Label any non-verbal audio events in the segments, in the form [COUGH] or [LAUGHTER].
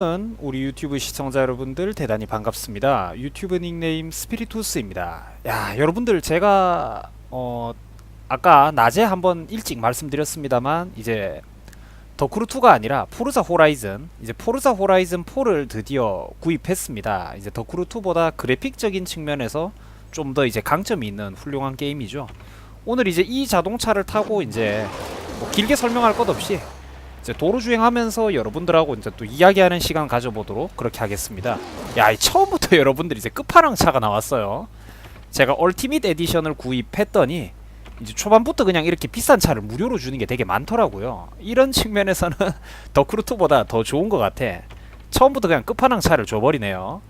은 우리 유튜브 시청자 여러분들 대단히 반갑습니다. 유튜브 닉네임 스피리투스입니다. 야, 여러분들 제가 어 아까 낮에 한번 일찍 말씀드렸습니다만 이제 더크루2가 아니라 포르자 호라이즌 이제 포르자 호라이즌 4를 드디어 구입했습니다. 이제 더크루2보다 그래픽적인 측면에서 좀 더 이제 강점이 있는 훌륭한 게임이죠. 오늘 이제 이 자동차를 타고 이제 뭐 길게 설명할 것 없이 이제 도로 주행하면서 여러분들하고 이제 또 이야기하는 시간 가져보도록 그렇게 하겠습니다. 야, 이 처음부터 [LAUGHS] 여러분들 이제 끝판왕 차가 나왔어요. 제가 얼티밋 에디션을 구입했더니 이제 초반부터 그냥 이렇게 비싼 차를 무료로 주는 게 되게 많더라고요. 이런 측면에서는 [LAUGHS] 더 크루트보다 더 좋은 것 같아. 처음부터 그냥 끝판왕 차를 줘버리네요.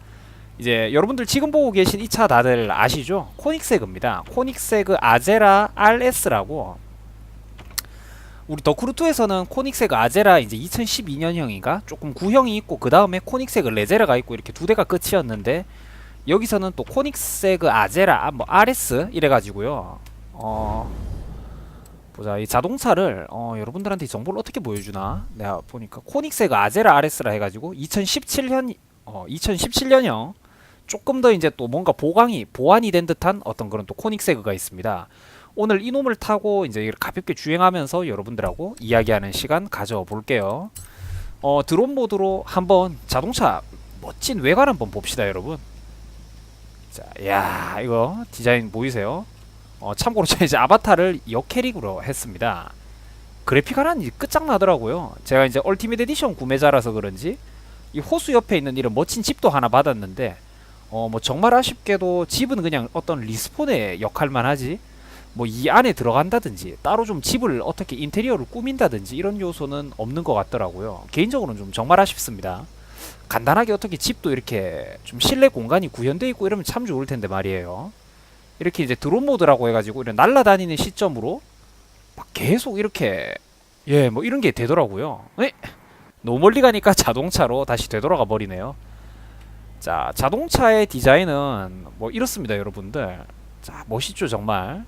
이제 여러분들 지금 보고 계신 이 차 다들 아시죠? 코닉세그입니다. 코닉세그 아제라 RS라고 우리 더크루2에서는 코닉세그 아제라 이제 2012년형인가? 조금 구형이 있고 그 다음에 코닉세그 레제라가 있고 이렇게 두 대가 끝이었는데 여기서는 또 코닉세그 아제라 뭐 RS 이래가지고요. 어 보자. 이 자동차를 어 여러분들한테 이 정보를 어떻게 보여주나? 내가 보니까 코닉세그 아제라 RS라 해가지고 2017년 어 2017년형. 조금 더 이제 또 뭔가 보강이 보완이 된 듯한 어떤 그런 또 코닉세그가 있습니다. 오늘 이놈을 타고 이제 가볍게 주행하면서 여러분들하고 이야기하는 시간 가져볼게요. 어, 드론 모드로 한번 자동차 멋진 외관 한번 봅시다, 여러분. 자, 야, 이거 디자인 보이세요? 어, 참고로 제가 이제 아바타를 역캐릭으로 했습니다. 그래픽 하나는 끝장나더라고요. 제가 이제 얼티밋 에디션 구매자라서 그런지 이 호수 옆에 있는 이런 멋진 집도 하나 받았는데 어, 뭐 정말 아쉽게도 집은 그냥 어떤 리스폰의 역할만 하지 뭐 이 안에 들어간다든지 따로 좀 집을 어떻게 인테리어를 꾸민다든지 이런 요소는 없는 것 같더라고요. 개인적으로는 좀 정말 아쉽습니다. 간단하게 어떻게 집도 이렇게 좀 실내 공간이 구현되어 있고 이러면 참 좋을 텐데 말이에요. 이렇게 이제 드론 모드라고 해가지고 이런 날아다니는 시점으로 막 계속 이렇게 예 뭐 이런 게 되더라고요. 에? 너무 멀리 가니까 [LAUGHS] 자동차로 다시 되돌아가 버리네요. 자 자동차의 디자인은 뭐 이렇습니다, 여러분들. 자 멋있죠 정말.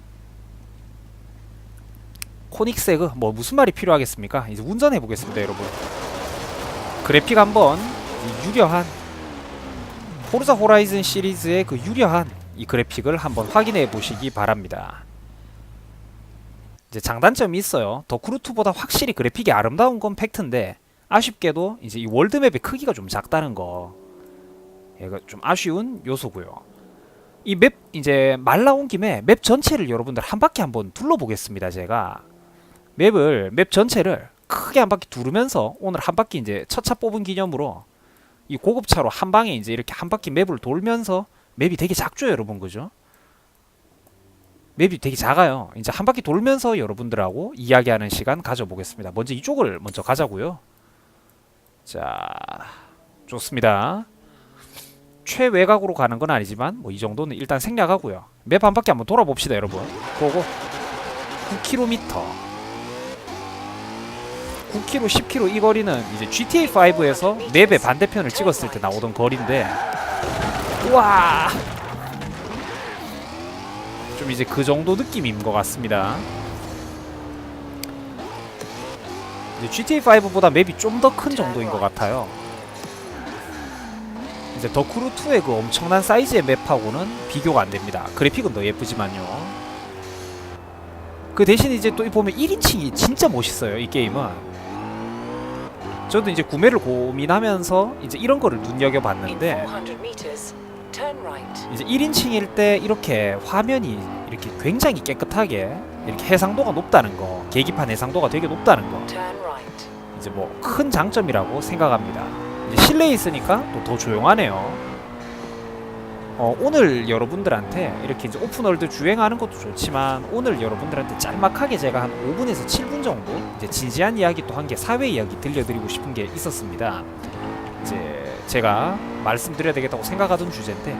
코닉세그 뭐 무슨 말이 필요하겠습니까? 이제 운전해 보겠습니다, 여러분. 그래픽 한번 이 유려한 포르자 호라이즌 시리즈의 그 유려한 이 그래픽을 한번 확인해 보시기 바랍니다. 이제 장단점이 있어요. 더 크루2보다 확실히 그래픽이 아름다운 건 팩트인데 아쉽게도 이제 이 월드맵의 크기가 좀 작다는 거. 얘가 좀 아쉬운 요소고요. 이 맵 이제 말 나온 김에 맵 전체를 여러분들 한 바퀴 한번 둘러보겠습니다. 제가 맵을 맵 전체를 크게 한 바퀴 두르면서 오늘 한 바퀴 이제 첫 차 뽑은 기념으로 이 고급차로 한 방에 이제 이렇게 한 바퀴 맵을 돌면서 맵이 되게 작죠, 여러분 그죠? 맵이 되게 작아요. 이제 한 바퀴 돌면서 여러분들하고 이야기하는 시간 가져보겠습니다. 먼저 이쪽을 먼저 가자고요. 자, 좋습니다. 최외곽으로 가는 건 아니지만 뭐 이 정도는 일단 생략하고요. 맵 한 바퀴 한번 돌아봅시다, 여러분. 고고. 9km. 9km, 10km 이 거리는 이제 GTA 5에서 맵의 반대편을 찍었을 때 나오던 거리인데, 우와. 좀 이제 그 정도 느낌인 것 같습니다. GTA 5보다 맵이 좀 더 큰 정도인 것 같아요. 이제 더크루 2의 그 엄청난 사이즈의 맵하고는 비교가 안 됩니다. 그래픽은 더 예쁘지만요. 그 대신 이제 또 보면 1인칭이 진짜 멋있어요. 이 게임은. 저도 이제 구매를 고민하면서 이제 이런 거를 눈여겨 봤는데 이제 1인칭일 때 이렇게 화면이 이렇게 굉장히 깨끗하게 이렇게 해상도가 높다는 거, 계기판 해상도가 되게 높다는 거. 이제 뭐 큰 장점이라고 생각합니다. 이제 실내에 있으니까 또 더 조용하네요. 어, 오늘 여러분들한테 이렇게 이제 오픈월드 주행하는 것도 좋지만 오늘 여러분들한테 짤막하게 제가 한 5분에서 7분 정도 이제 진지한 이야기 또한개 사회 이야기 들려드리고 싶은 게 있었습니다. 이제 제가 말씀드려야 되겠다고 생각하던 주제인데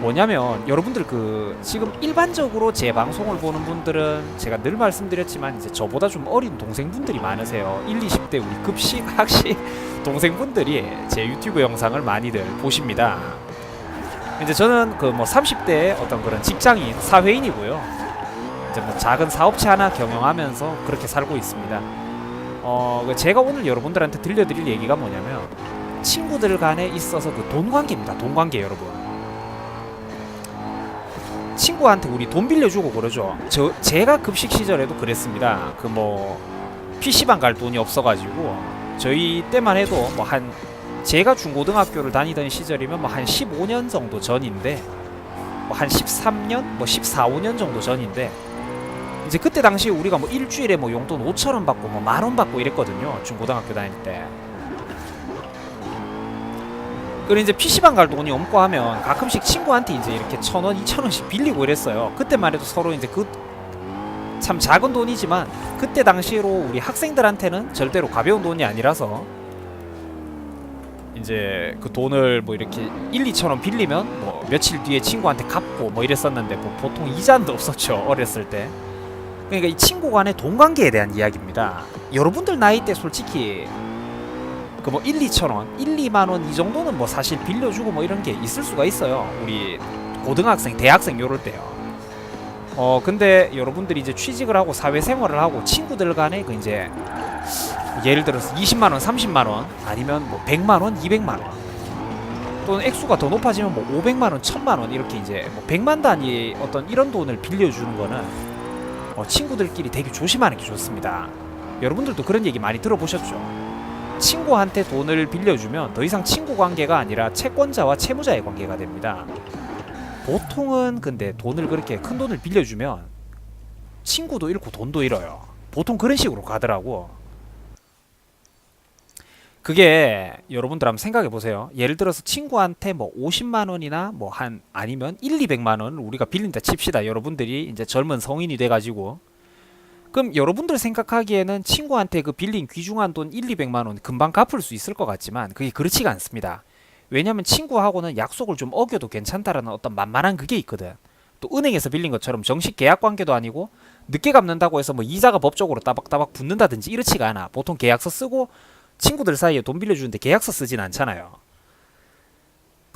뭐냐면 여러분들 그 지금 일반적으로 제 방송을 보는 분들은 제가 늘 말씀드렸지만 이제 저보다 좀 어린 동생분들이 많으세요. 1, 20대 우리 급식 학식 동생분들이 제 유튜브 영상을 많이들 보십니다. 이제 저는 그 뭐 30대 어떤 그런 직장인 사회인이고요. 이제 뭐 작은 사업체 하나 경영하면서 그렇게 살고 있습니다. 어, 그 제가 오늘 여러분들한테 들려드릴 얘기가 뭐냐면 친구들 간에 있어서 그 돈 관계입니다. 돈 관계 여러분. 친구한테 우리 돈 빌려주고 그러죠. 저 제가 급식 시절에도 그랬습니다. 그 뭐 PC방 갈 돈이 없어가지고 저희 때만 해도 뭐한 제가 중고등학교를 다니던 시절이면 뭐 한 15년 정도 전인데 뭐 한 13년, 뭐 14, 5년 정도 전인데 이제 그때 당시 우리가 뭐 일주일에 뭐 용돈 5천 원 받고 뭐 만 원 받고 이랬거든요. 중고등학교 다닐 때. 그리고 이제 PC방 갈 돈이 없고 하면 가끔씩 친구한테 이제 이렇게 천 원, 이천 원씩 빌리고 이랬어요. 그때만 해도 서로 이제 그 참 작은 돈이지만 그때 당시로 우리 학생들한테는 절대로 가벼운 돈이 아니라서 이제 그 돈을 뭐 이렇게 1, 2천 원 빌리면 뭐 며칠 뒤에 친구한테 갚고 뭐 이랬었는데 뭐 보통 이자도 [LAUGHS] 없었죠. 어렸을 때. 그러니까 이 친구 간의 돈 관계에 대한 이야기입니다. 여러분들 나이 때 솔직히 그 뭐 1, 2천 원, 1, 2만 원 이 정도는 뭐 사실 빌려주고 뭐 이런 게 있을 수가 있어요. 우리 고등학생, 대학생 요럴 때요. 어 근데 여러분들이 이제 취직을 하고 사회생활을 하고 친구들 간에 그 이제 예를 들어서 20만 원, 30만 원 아니면 뭐 100만 원, 200만 원 또는 액수가 더 높아지면 뭐 500만 원, 1000만 원 이렇게 이제 뭐 100만 단위 어떤 이런 돈을 빌려주는 거는 어, 친구들끼리 되게 조심하는 게 좋습니다. 여러분들도 그런 얘기 많이 들어보셨죠? 친구한테 돈을 빌려주면 더 이상 친구 관계가 아니라 채권자와 채무자의 관계가 됩니다. 보통은 근데 돈을 그렇게 큰 돈을 빌려주면 친구도 잃고 돈도 잃어요. 보통 그런 식으로 가더라고. 그게 여러분들 한번 생각해 보세요. 예를 들어서 친구한테 뭐 50만 원이나 뭐 한 아니면 1, 200만 원을 우리가 빌린다 칩시다. 여러분들이 이제 젊은 성인이 돼 가지고 그럼 여러분들 생각하기에는 친구한테 그 빌린 귀중한 돈 1, 200만 원 금방 갚을 수 있을 것 같지만 그게 그렇지가 않습니다. 왜냐하면 친구하고는 약속을 좀 어겨도 괜찮다라는 어떤 만만한 그게 있거든. 또 은행에서 빌린 것처럼 정식 계약 관계도 아니고 늦게 갚는다고 해서 뭐 이자가 법적으로 따박따박 붙는다든지 이렇지가 않아. 보통 계약서 쓰고 친구들 사이에 돈 빌려주는데 계약서 쓰진 않잖아요.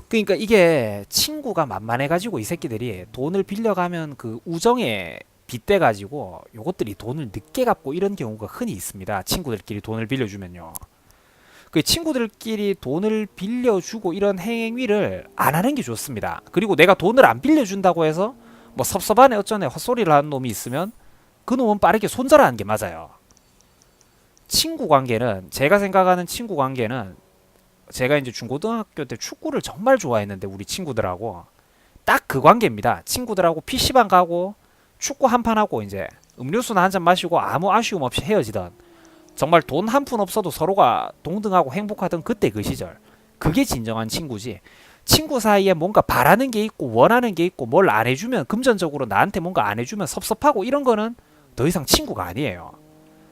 그러니까 이게 친구가 만만해가지고 이 새끼들이 돈을 빌려가면 그 우정에 빗대 가지고 요것들이 돈을 늦게 갚고 이런 경우가 흔히 있습니다. 친구들끼리 돈을 빌려주면요. 그 친구들끼리 돈을 빌려주고 이런 행위를 안 하는 게 좋습니다. 그리고 내가 돈을 안 빌려준다고 해서 뭐 섭섭하네 어쩌네 헛소리를 하는 놈이 있으면 그 놈은 빠르게 손절하는 게 맞아요. 친구 관계는 제가 생각하는 친구 관계는 제가 이제 중고등학교 때 축구를 정말 좋아했는데 우리 친구들하고 딱 그 관계입니다. 친구들하고 PC방 가고 축구 한 판 하고 이제 음료수나 한 잔 마시고 아무 아쉬움 없이 헤어지던 정말 돈 한 푼 없어도 서로가 동등하고 행복하던 그때 그 시절. 그게 진정한 친구지. 친구 사이에 뭔가 바라는 게 있고 원하는 게 있고 뭘 안 해주면 금전적으로 나한테 뭔가 안 해주면 섭섭하고 이런 거는 더 이상 친구가 아니에요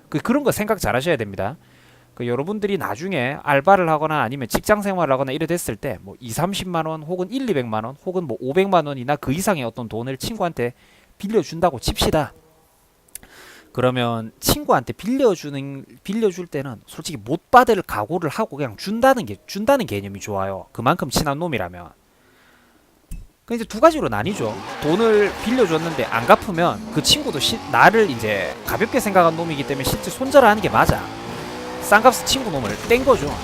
그 그런 거 생각 잘 하셔야 됩니다 그 여러분들이 나중에 알바를 하거나 아니면 직장 생활을 하거나 이래 됐을 때 뭐 2, 30만 원 혹은 1, 200만 원 혹은 뭐 500만 원이나 그 이상의 어떤 돈을 친구한테 빌려 준다고 칩시다. 그러면 친구한테 빌려주는 빌려줄 때는 솔직히 못 받을 각오를 하고 그냥 준다는 게 준다는 개념이 좋아요. 그만큼 친한 놈이라면. 그 이제 두 가지로 나뉘죠. 돈을 빌려줬는데 안 갚으면 그 친구도 시, 나를 이제 가볍게 생각한 놈이기 때문에 실제 손절하는 게 맞아. 쌍값 친구 놈을 뗀 거죠.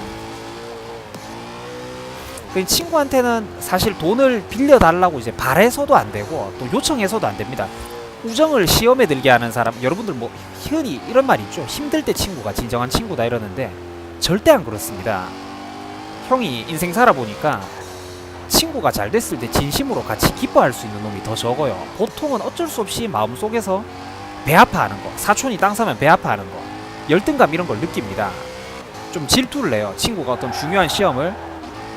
그 친구한테는 사실 돈을 빌려달라고 이제 바래서도 안 되고 또 요청해서도 안 됩니다. 우정을 시험에 들게 하는 사람 여러분들 뭐 흔히 이런 말 있죠. 힘들 때 친구가 진정한 친구다 이러는데 절대 안 그렇습니다. 형이 인생 살아보니까 친구가 잘 됐을 때 진심으로 같이 기뻐할 수 있는 놈이 더 적어요. 보통은 어쩔 수 없이 마음속에서 배 아파하는 거, 사촌이 땅 사면 배 아파하는 거, 열등감 이런 걸 느낍니다. 좀 질투를 내요. 친구가 어떤 중요한 시험을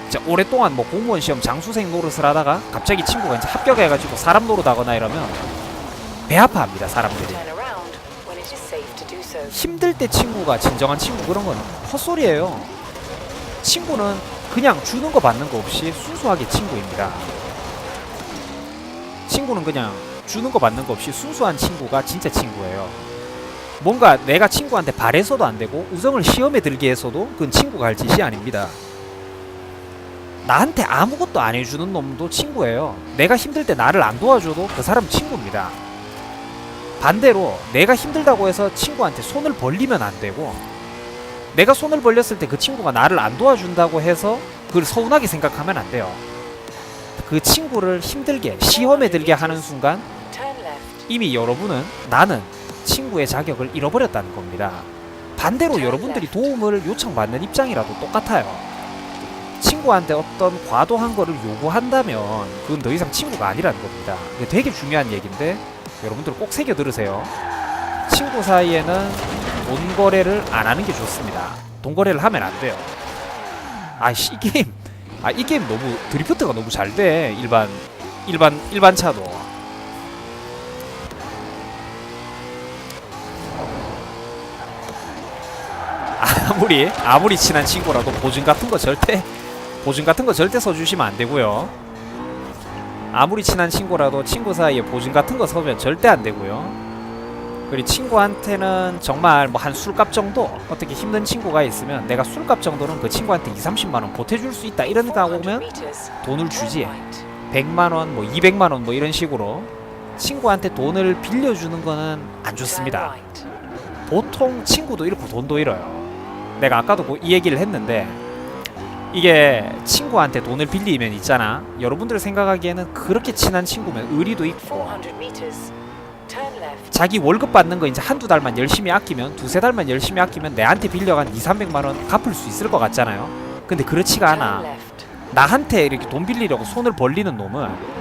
이제 오랫동안 뭐 공무원 시험 장수생 노릇을 하다가 갑자기 친구가 이제 합격해가지고 사람 노릇하거나 이러면 배 아파합니다 사람들이. 힘들 때 친구가 진정한 친구 그런 건 헛소리예요 친구는 그냥 주는 거 받는 거 없이 순수하게 친구입니다 친구는 그냥 주는 거 받는 거 없이 순수한 친구가 진짜 친구예요 뭔가 내가 친구한테 바래서도 안 되고 우정을 시험에 들게 해서도 그건 친구가 할 짓이 아닙니다 나한테 아무것도 안 해주는 놈도 친구예요. 내가 힘들 때 나를 안 도와줘도 그 사람 친구입니다. 반대로 내가 힘들다고 해서 친구한테 손을 벌리면 안 되고 내가 손을 벌렸을 때 그 친구가 나를 안 도와준다고 해서 그걸 서운하게 생각하면 안 돼요. 그 친구를 힘들게 시험에 들게 하는 순간. 이미 여러분은 나는 친구의 자격을 잃어버렸다는 겁니다. 반대로 여러분들이 도움을 요청받는 입장이라도 똑같아요. 친구한테 어떤 과도한 거를 요구한다면 그건 더 이상 친구가 아니라는 겁니다. 이게 되게 중요한 얘기인데 여러분들 꼭 새겨 들으세요. 친구 사이에는 돈 거래를 안 하는 게 좋습니다. 돈 거래를 하면 안 돼요. 아이씨 이 게임 아 이 게임 너무 드리프트가 너무 잘 돼. 일반 일반 일반 차도. 아무리 아무리 친한 친구라도 보증 같은 거 절대 보증 같은 거 절대 써주시면 안 되고요. 아무리 친한 친구라도 친구 사이에 보증 같은 거 서면 절대 안 되고요. 그리고 친구한테는 정말 뭐 한 술값 정도 어떻게 힘든 친구가 있으면 내가 술값 정도는 그 친구한테 2, 30만 원 보태줄 수 있다 이런 가400 오면. 돈을 주지. right. 100만 원, 뭐 200만 원 뭐 이런 식으로 친구한테 돈을 빌려주는 거는 안 좋습니다. 보통 친구도 잃고 돈도 잃어요. 내가 아까도 그이 얘기를 했는데 이게 친구한테 돈을 빌리면 있잖아. 여러분들 생각하기에는 그렇게 친한 친구면 의리도 있고 400 meters. Turn left. 자기 월급 받는 거 이제 한두 달만 열심히 아끼면 두세 달만 열심히 아끼면 내한테 빌려간 2, 300만 원 갚을 수 있을 것 같잖아요. 근데 그렇지가 않아. 나한테 이렇게 돈 빌리려고 손을 벌리는 놈은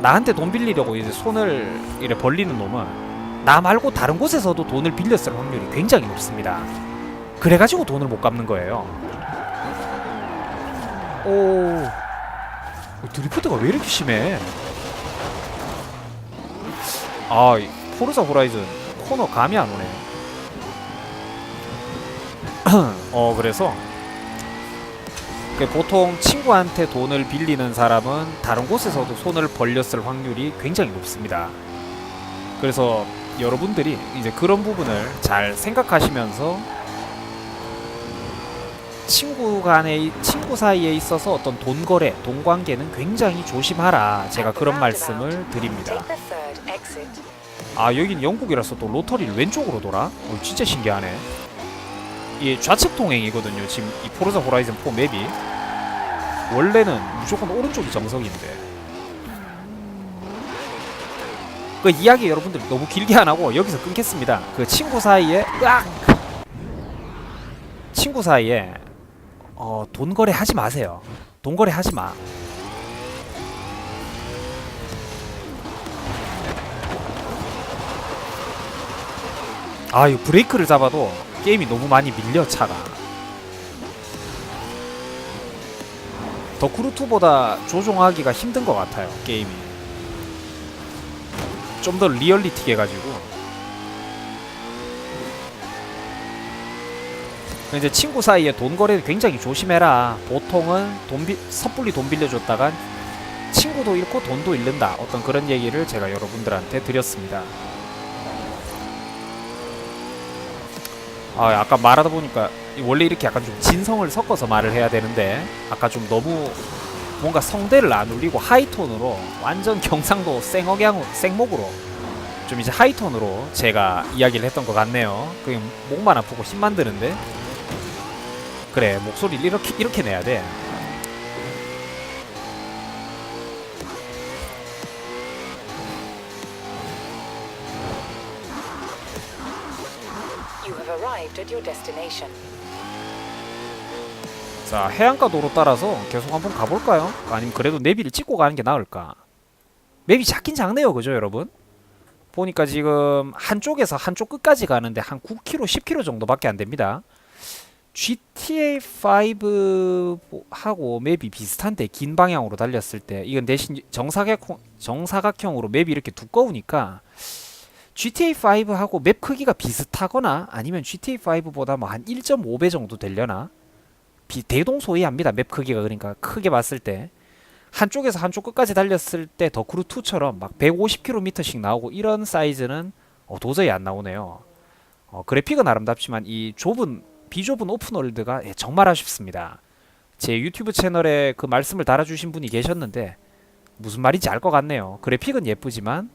나한테 돈 빌리려고 이제 손을 이렇게 벌리는 놈은 나 말고 다른 곳에서도 돈을 빌렸을 확률이 굉장히 높습니다. 그래가지고 돈을 못 갚는 거예요. 오, 어, 드리프트가 왜 이렇게 심해? 아, 이 포르자 호라이즌 코너 감이 안 오네. [CLEARS THROAT] 어, 그래서 그 보통 친구한테 돈을 빌리는 사람은 다른 곳에서도 손을 벌렸을 확률이 굉장히 높습니다. 그래서 여러분들이 이제 그런 부분을 잘 생각하시면서 친구 간의 친구 사이에 있어서 어떤 돈 거래, 돈 관계는 굉장히 조심하라. 제가 그런 말씀을 드립니다. 아 여긴 영국이라서 또 로터리를 왼쪽으로 돌아? 어, 진짜 신기하네. 이게 좌측 통행이거든요. 지금 이 포르자 호라이즌 4 맵이 원래는 무조건 오른쪽이 정석인데. 그 이야기 여러분들 너무 길게 안 하고 여기서 끊겠습니다. 그 친구 사이에 으악! 친구 사이에 어, 돈 거래 하지 마세요. 돈 거래 하지 마. 아, 이 브레이크를 잡아도 게임이 너무 많이 밀려 차가. 더크루2보다 조종하기가 힘든 것 같아요 게임이. 좀 더 리얼리티게 해가지고. 이제 친구 사이에 돈 거래를 굉장히 조심해라. 보통은 돈 비, 섣불리 돈 빌려줬다간 친구도 잃고 돈도 잃는다. 어떤 그런 얘기를 제가 여러분들한테 드렸습니다. 아, 아까 말하다 보니까 원래 이렇게 약간 좀 진성을 섞어서 말을 해야 되는데 아까 좀 너무 뭔가 성대를 안 울리고 하이톤으로 완전 경상도 생억양 생목으로 좀 이제 하이톤으로 제가 이야기를 했던 것 같네요. 그게 목만 아프고 힘만 드는데 그래 목소리를 이렇게 이렇게 내야 돼. 자 해안가 도로 따라서 계속 한번 가볼까요? 아니면 그래도 내비를 찍고 가는 게 나을까? 맵이 작긴 작네요, 그죠, 여러분? 보니까 지금 한쪽에서 한쪽 끝까지 가는데 한 9km, 10km 정도밖에 안 됩니다. GTA 5하고 맵이 비슷한데 긴 방향으로 달렸을 때 이건 대신 정사각 정사각형으로 맵이 이렇게 두꺼우니까 GTA 5하고 맵 크기가 비슷하거나 아니면 GTA 5보다 뭐 한 1.5배 정도 되려나? 비, 대동소이합니다. 맵 크기가 그러니까 크게 봤을 때 한쪽에서 한쪽 끝까지 달렸을 때 더크루 2처럼 막 150km씩 나오고 이런 사이즈는 어, 도저히 안 나오네요. 어, 그래픽은 아름답지만 이 좁은 비좁은 오픈월드가 예, 정말 아쉽습니다. 제 유튜브 채널에 그 말씀을 달아주신 분이 계셨는데 무슨 말인지 알 것 같네요. 그래픽은 예쁘지만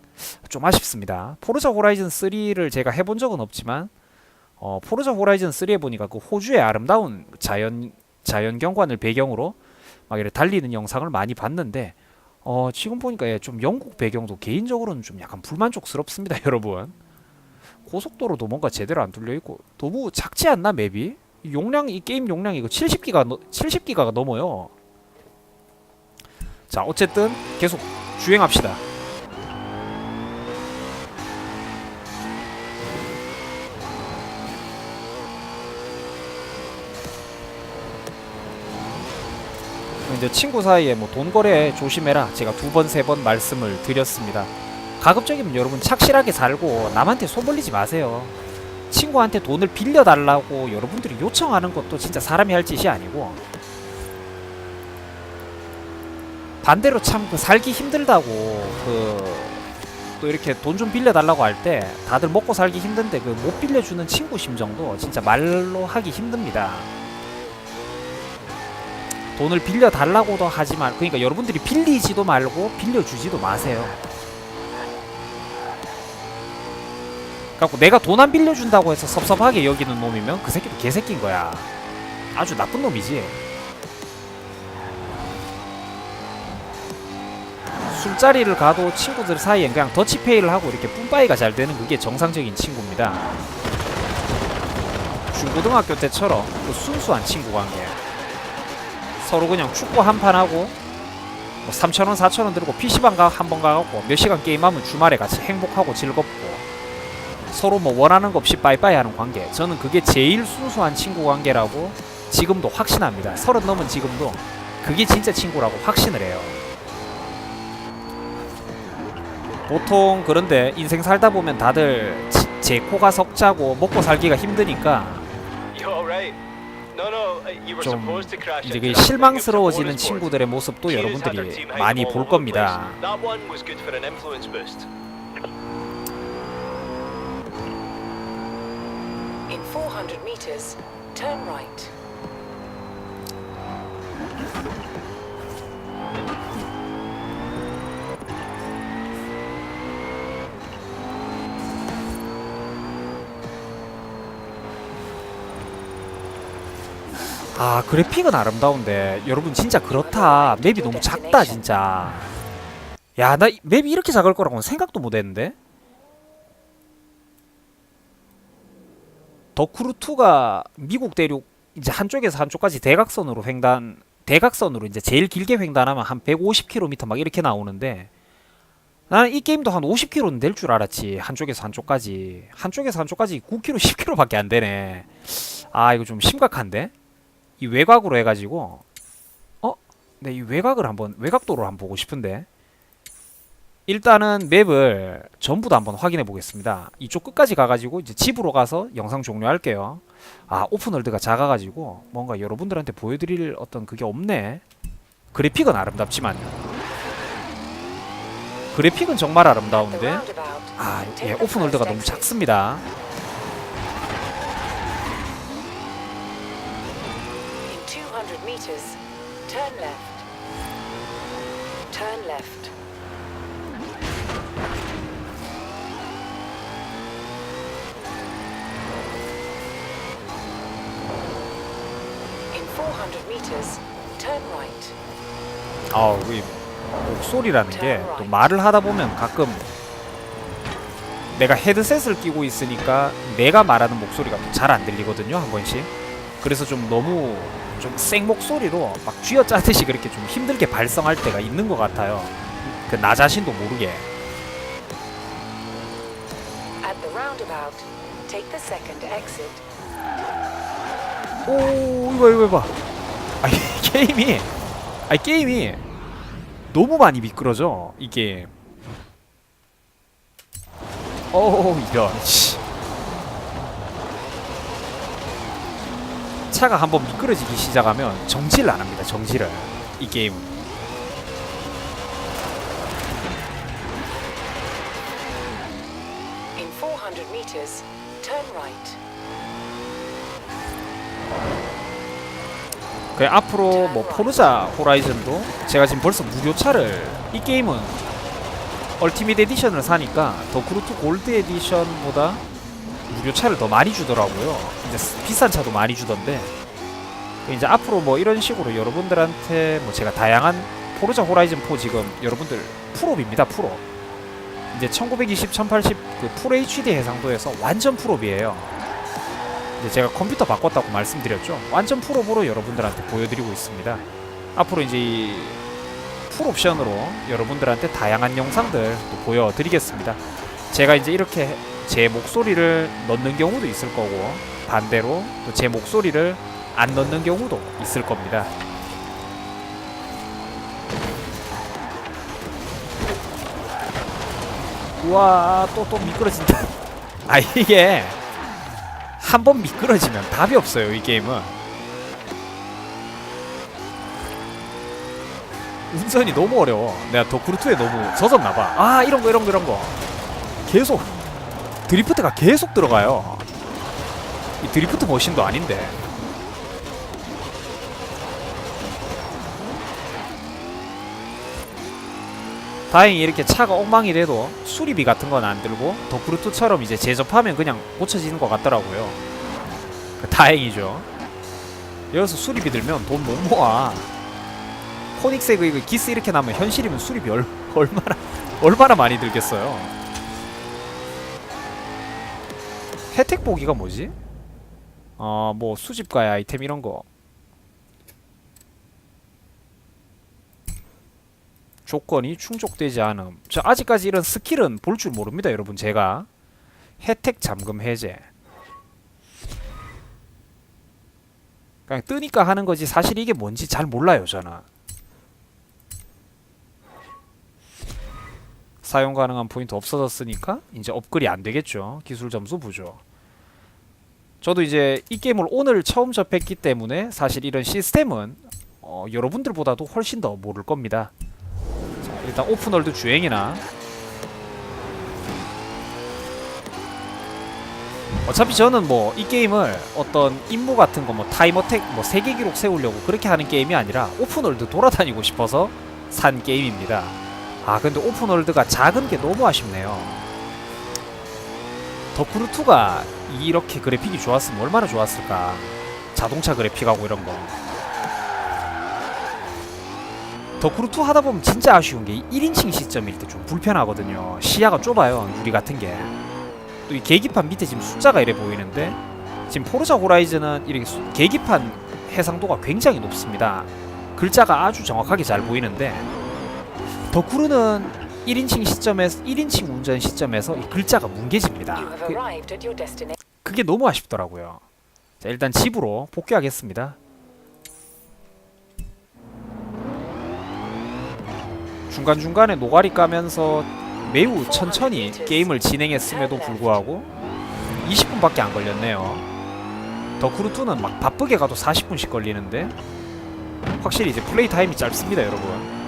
좀 아쉽습니다. 포르자 호라이즌 3를 제가 해본 적은 없지만 어, 포르자 호라이즌 3에 보니까 그 호주의 아름다운 자연 자연 경관을 배경으로 막 이렇게 달리는 영상을 많이 봤는데 어, 지금 보니까 예, 좀 영국 배경도 개인적으로는 좀 약간 불만족스럽습니다, [LAUGHS] 여러분. 고속도로도 뭔가 제대로 안 뚫려 있고 너무 작지 않나 맵이? 이 용량 이 게임 용량이 이거 70기가 70기가가 넘어요. 자, 어쨌든 계속 주행합시다. 이제 친구 사이에 뭐 돈 거래 조심해라 제가 두 번 세 번 말씀을 드렸습니다. 가급적이면 여러분 착실하게 살고 남한테 손 벌리지 마세요. 친구한테 돈을 빌려 달라고 여러분들이 요청하는 것도 진짜 사람이 할 짓이 아니고 반대로 참 그 살기 힘들다고 그 또 이렇게 돈 좀 빌려 달라고 할 때 다들 먹고 살기 힘든데 그 못 빌려주는 친구 심정도 진짜 말로 하기 힘듭니다. 돈을 빌려 달라고도 하지 말 그러니까 여러분들이 빌리지도 말고 빌려주지도 마세요. 갖고 내가 돈 안 빌려준다고 해서 섭섭하게 여기는 놈이면 그 새끼도 개새끼인 거야. 아주 나쁜 놈이지. 술자리를 가도 친구들 사이엔 그냥 더치페이를 하고 이렇게 뿜빠이가 잘 되는 그게 정상적인 친구입니다. 중고등학교 때처럼 그 순수한 친구 관계. 서로 그냥 축구 한 판 하고 뭐 3,000원, 4,000원 들고 PC방 가 한 번 가갖고 몇 시간 게임하면 주말에 같이 행복하고 즐겁고 서로 뭐 원하는 거 없이 빠이빠이 하는 관계. 저는 그게 제일 순수한 친구 관계라고 지금도 확신합니다. 서른 넘은 지금도 그게 진짜 친구라고 확신을 해요. 보통 그런데 인생 살다 보면 다들 지- 제 코가 석자고 먹고 살기가 힘드니까 좀 이제 그 실망스러워지는. 친구들의 모습도 여러분들이 많이 볼 겁니다. 400 meters, turn right. 아 그래픽은 아름다운데 여러분 진짜 그렇다. 맵이 너무 작다 진짜. 야 나 맵이 이렇게 작을 거라고는 생각도 못 했는데 더크루2가 미국 대륙 이제 한쪽에서 한쪽까지 대각선으로 횡단 대각선으로 이제 제일 길게 횡단하면 한 150km 막 이렇게 나오는데 나는 이 게임도 한 50km는 될 줄 알았지. 한쪽에서 한쪽까지. 한쪽에서 한쪽까지 9km 10km밖에 안 되네. 아 이거 좀 심각한데? 이 외곽으로 해가지고 어? 네, 이 외곽을 한번 외곽도로 한번 보고 싶은데 일단은 맵을 전부 다 한번 확인해 보겠습니다. 이쪽 끝까지 가가지고 이제 집으로 가서 영상 종료할게요. 아 오픈월드가 작아가지고 뭔가 여러분들한테 보여드릴 어떤 그게 없네. 그래픽은 아름답지만 그래픽은 정말 아름다운데. 아 예, 오픈월드가 너무. 작습니다. In 200 meters, turn left. Turn left. In 400 meters, turn right. 아, 이 목소리라는 게 또 말을 하다 보면 가끔 내가 헤드셋을 끼고 있으니까 내가 말하는 목소리가 잘 안 들리거든요, 한 번씩. 그래서 좀 너무 좀 생 목소리로 막 쥐어짜듯이 그렇게 좀 힘들게 발성할 때가 있는 것 같아요. 그 나 자신도 모르게. At the roundabout, take the second exit. 오, 이거 이거 이거. 아, 이 [LAUGHS] 게임이 아, 이 게임이 너무 많이 미끄러져. 이 게임. 오, 이런. 씨. 차가 한번 미끄러지기 시작하면 정지를 안 합니다. 정지를. 이 게임은. In 400 meters, turn right. 그 앞으로 뭐 포르자 호라이즌도 제가 지금 벌써 무료차를 이 게임은 얼티밋 에디션을 사니까 더 크루트 골드 에디션보다 무료 차를 더 많이 주더라고요. 이제 스- 비싼 차도 많이 주던데 이제 앞으로 뭐 이런 식으로 여러분들한테 뭐 제가 다양한 포르자 호라이즌 4 지금 여러분들 풀업입니다 풀업 이제 1920, 1080 그 풀 HD 해상도에서 완전 풀업이에요. 이제 제가 컴퓨터 바꿨다고 말씀드렸죠. 완전 풀업으로 여러분들한테 보여드리고 있습니다. 앞으로 이제 이 풀옵션으로 여러분들한테 다양한 영상들 또 보여드리겠습니다. 제가 이제 이렇게 제 목소리를 넣는 경우도 있을 거고 반대로 또 제 목소리를 안 넣는 경우도 있을 겁니다. 우와 또 또 미끄러진다. [LAUGHS] 아 이게 한 번 미끄러지면 답이 없어요 이 게임은. 운전이 너무 어려워. 내가 더크루2에 너무 젖었나봐. 아, 이런 거, 이런 거, 이런 거. 계속, 드리프트가 계속 들어가요. 이 드리프트 머신도 아닌데. 다행히 이렇게 차가 엉망이 돼도 수리비 같은 건 안 들고 더크루2처럼 이제 제접하면 그냥 고쳐지는 것 같더라고요. 다행이죠. 여기서 수리비 들면 돈 못 모아. 코닉스의 그 기스 이렇게 나면 현실이면 수리비 얼, 얼마나 얼마나 많이 들겠어요. 혜택 보기가 뭐지? 어, 뭐 수집가의 아이템 이런 거. 조건이 충족되지 않음. 저 아직까지 이런 스킬은 볼 줄 모릅니다, 여러분. 제가 혜택 잠금 해제. 그냥 뜨니까 하는 거지 사실 이게 뭔지 잘 몰라요, 저는. 사용 가능한 포인트 없어졌으니까 이제 업글이 안 되겠죠. 기술 점수 부족. 저도 이제 이 게임을 오늘 처음 접했기 때문에 사실 이런 시스템은 어, 여러분들보다도 훨씬 더 모를 겁니다. 자, 일단 오픈월드 주행이나 어차피 저는 뭐 이 게임을 어떤 임무 같은 거 뭐 타임어택 뭐 세계 기록 세우려고 그렇게 하는 게임이 아니라 오픈월드 돌아다니고 싶어서 산 게임입니다. 아 근데 오픈월드가 작은 게 너무 아쉽네요. 더크루2가 이렇게 그래픽이 좋았으면 얼마나 좋았을까. 자동차 그래픽하고 이런 거. 더크루2 하다 보면 진짜 아쉬운 게 1인칭 시점일 때 좀 불편하거든요. 시야가 좁아요. 유리 같은 게. 또 이 계기판 밑에 지금 숫자가 이래 보이는데 지금 포르자 호라이즌은 이렇게 수- 계기판 해상도가 굉장히 높습니다. 글자가 아주 정확하게 잘 보이는데 덕후르는 1인칭 시점에서 1인칭 운전 시점에서 이 글자가 뭉개집니다. 그. 그게 너무 아쉽더라고요. 자, 일단 집으로 복귀하겠습니다. 중간중간에 노가리 까면서 매우 천천히 게임을 진행했음에도 불구하고 20분밖에 안 걸렸네요. 더크루2는 막 바쁘게 가도 40분씩 걸리는데 확실히 이제 플레이 타임이 짧습니다, 여러분.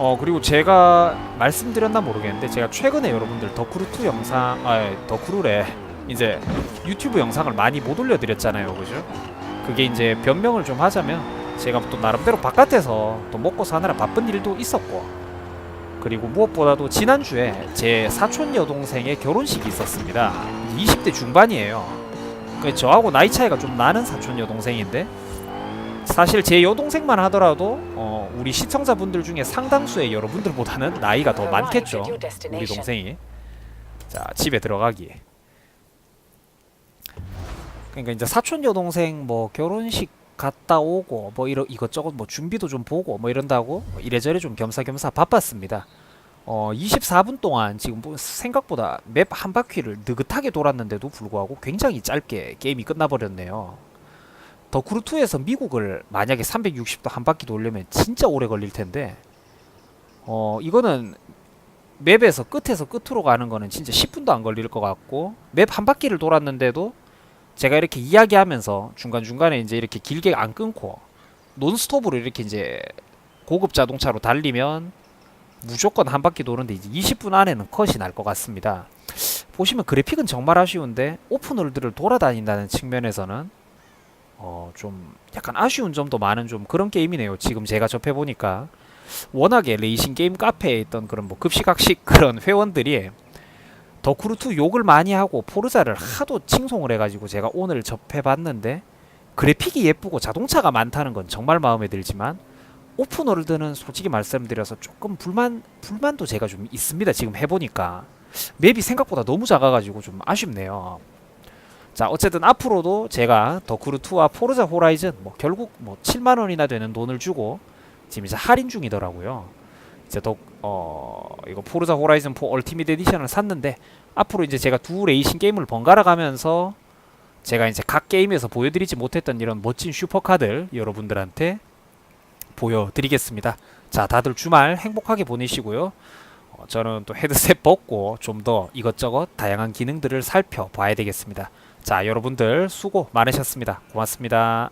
어 그리고 제가 말씀드렸나 모르겠는데 제가 최근에 여러분들 더크루2 영상 아 더크루래 이제 유튜브 영상을 많이 못 올려드렸잖아요 그죠 그게 이제 변명을 좀 하자면 제가 또 나름대로 바깥에서 또 먹고 사느라 바쁜 일도 있었고 그리고 무엇보다도 지난주에 제 사촌 여동생의 결혼식이 있었습니다 20대 중반이에요 그 저하고 나이 차이가 좀 나는 사촌 여동생인데 사실 제 여동생만 하더라도 어, 우리 시청자분들 중에 상당수의 여러분들보다는 나이가 더 많겠죠. 우리. 동생이. 자, 집에 들어가기. 그러니까 이제 사촌 여동생 뭐 결혼식 갔다 오고 뭐 이러 이것저것 뭐 준비도 좀 보고 뭐 이런다고 뭐 이래저래 좀 겸사겸사 바빴습니다. 어, 24분 동안 지금 뭐 생각보다 맵 한 바퀴를 느긋하게 돌았는데도 불구하고 굉장히 짧게 게임이 끝나버렸네요. 더크루2에서 미국을 만약에 360도 한 바퀴 돌려면 진짜 오래 걸릴 텐데 어 이거는 맵에서 끝에서 끝으로 가는 거는 진짜 10분도 안 걸릴 것 같고 맵 한 바퀴를 돌았는데도 제가 이렇게 이야기하면서 중간중간에 이제 이렇게 길게 안 끊고 논스톱으로 이렇게 이제 고급 자동차로 달리면 무조건 한 바퀴 도는데 이제 20분 안에는 컷이 날 것 같습니다. 보시면 그래픽은 정말 아쉬운데 오픈월드를 돌아다닌다는 측면에서는 어, 좀 약간 아쉬운 점도 많은 좀 그런 게임이네요. 지금 제가 접해 보니까 워낙에 레이싱 게임 카페에 있던 그런 뭐 급식학식 [LAUGHS] 그런 회원들이 더크루2 욕을 많이 하고 포르자를 하도 칭송을 해가지고 제가 오늘 접해봤는데 그래픽이 예쁘고 자동차가 많다는 건 정말 마음에 들지만 오픈월드는 솔직히 말씀드려서 조금 불만 불만도 제가 좀 있습니다. 지금 해보니까 맵이 생각보다 너무 작아가지고 좀 아쉽네요. 자 어쨌든 앞으로도 제가 더크루2와 포르자 호라이즌 뭐 결국 뭐 7만 원이나 되는 돈을 주고 지금 이제 할인 중이더라고요. 이제 더어 이거 포르자 호라이즌 4 얼티밋 에디션을 샀는데 앞으로 이제 제가 두 레이싱 게임을 번갈아 가면서 제가 이제 각 게임에서 보여드리지 못했던 이런 멋진 슈퍼카들 여러분들한테 보여드리겠습니다. 자, 다들 주말 행복하게 보내시고요. 어, 저는 또 헤드셋 벗고 좀 더 이것저것 다양한 기능들을 살펴봐야 되겠습니다. 자, 여러분들 수고 많으셨습니다. 고맙습니다.